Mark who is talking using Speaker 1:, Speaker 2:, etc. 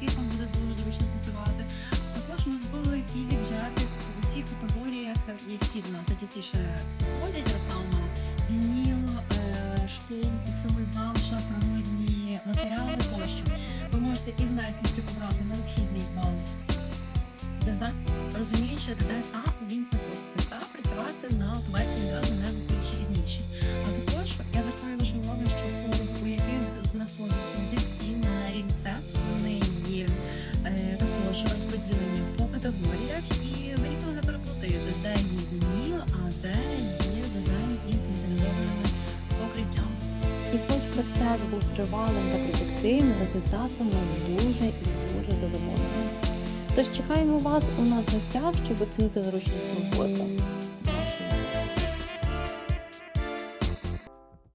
Speaker 1: який там буде дуже зручно працювати. Також ми збили ківі взяти в усіх категоріях, які в нас частіше ходять, а саме вініл, шкілки, сили залша, природні матеріали тощо. Ви можете із легкістю обрати необхідний вам дизайн. Розуміючи, де етап він знаходиться, та працювати. Де є вініл, а де є дизайн із спеціалізованими покриттям. І хоч процес був тривалим та продуктивним, результатом ми дуже і дуже задоволені. Тож чекаємо вас у нас в гостях, щоб оцінити зручність роботи.